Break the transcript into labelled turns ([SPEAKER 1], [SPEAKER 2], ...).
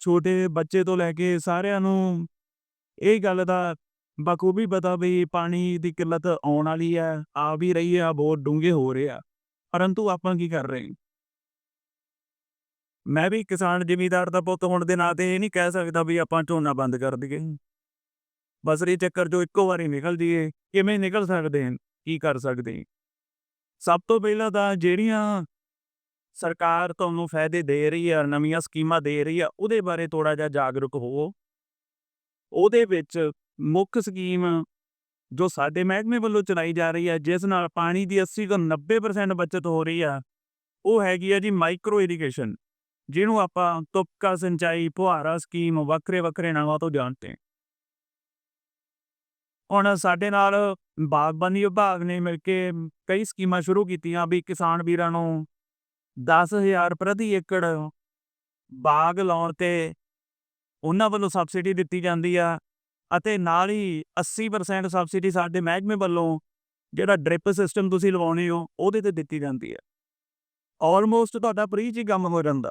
[SPEAKER 1] ਛੋਟੇ ਬੱਚੇ ਤੋਂ ਲੈ ਕੇ ਸਾਰਿਆਂ ਨੂੰ ਇਹ ਗੱਲ ਦਾ ਬਖੂਬੀ ਪਤਾ ਵੀ ਪਾਣੀ ਦੀ ਕਿੱਲਤ ਆਉਣ ਵਾਲੀ ਹੈ, ਆ ਵੀ ਰਹੀ ਆ ਬਹੁਤ ਡੂੰਘੇ ਹੋ ਰਹੇ ਆ। ਪਰੰਤੂ ਆਪਾਂ ਕੀ ਕਰ ਰਹੇ ਮੈਂ ਵੀ ਕਿਸਾਨ ਜ਼ਿਮੀਦਾਰ ਦਾ ਪੁੱਤ ਹੋਣ ਦੇ ਨਾਤੇ ਇਹ ਨਹੀਂ ਕਹਿ ਸਕਦਾ ਵੀ ਆਪਾਂ ਝੋਨਾ ਬੰਦ ਕਰ ਦਈਏ। ਬਸਰੀ ਚੱਕਰ ਜੋ ਇੱਕੋ ਵਾਰੀ ਨਿਕਲ ਜੀਏ ਕਿਵੇਂ ਨਿਕਲ ਸਕਦੇ ਹਾਂ, ਕੀ ਕਰ ਸਕਦੇ ਸਭ ਤੋਂ ਪਹਿਲਾਂ ਤਾਂ ਜਿਹੜੀਆਂ ਸਰਕਾਰ ਤੁਹਾਨੂੰ ਫਾਇਦੇ ਦੇ ਰਹੀ ਆ ਨਵੀਆਂ ਸਕੀਮਾਂ ਦੇ ਰਹੀ ਆ ਉਹਦੇ ਬਾਰੇ ਥੋੜਾ ਜਿਹਾ ਜਾਗਰੂਕ ਹੋਵੋ। ਉਹਦੇ ਵਿੱਚ ਮੁੱਖ ਸਕੀਮ ਜੋ ਸਾਡੇ ਮਹਿਕਮੇ ਵੱਲੋਂ ਚਲਾਈ ਜਾ ਰਹੀ ਹੈ, ਜਿਸ ਨਾਲ ਪਾਣੀ ਦੀ 80 ਤੋਂ 90% ਬਚਤ ਹੋ ਰਹੀ ਆ ਉਹ ਹੈਗੀ ਆ ਜੀ ਮਾਈਕਰੋ ਇਰੀਗੇਸ਼ਨ ਜਿਹਨੂੰ ਆਪਾਂ ਤੁਪਕਾ ਸਿੰਚਾਈ ਫੁਹਾਰਾ ਸਕੀਮ ਵੱਖਰੇ ਵੱਖਰੇ ਨਾਵਾਂ ਤੋਂ ਜਾਣਦੇ ਹਾਂ। ਹੁਣ ਸਾਡੇ ਨਾਲ ਬਾਗਬਾਨੀ ਵਿਭਾਗ ਨੇ ਮਿਲ ਕੇ ਕਈ ਸਕੀਮਾਂ ਸ਼ੁਰੂ ਕੀਤੀਆਂ ਵੀ ਕਿਸਾਨ ਵੀਰਾਂ ਨੂੰ 10000 ਪ੍ਰਤੀ ਏਕੜ ਬਾਗ ਲਾਉਣ ਤੇ ਉਹਨਾਂ ਵੱਲੋਂ ਸਬਸਿਡੀ ਦਿੱਤੀ ਜਾਂਦੀ ਆ ਅਤੇ ਨਾਲ ਹੀ 80% ਸਬਸਿਡੀ ਸਾਡੇ ਮਹਿਕਮੇ ਵੱਲੋਂ ਜਿਹੜਾ ਡ੍ਰਿਪ ਸਿਸਟਮ ਤੁਸੀਂ ਲਵਾਉਣੇ ਹੋ, ਉਹਦੇ ਤੇ ਦਿੱਤੀ ਜਾਂਦੀ ਹੈ ਆਲਮੋਸਟ ਤੁਹਾਡਾ ਫ੍ਰੀ 'ਚ ਹੀ ਕੰਮ ਹੋ ਜਾਂਦਾ।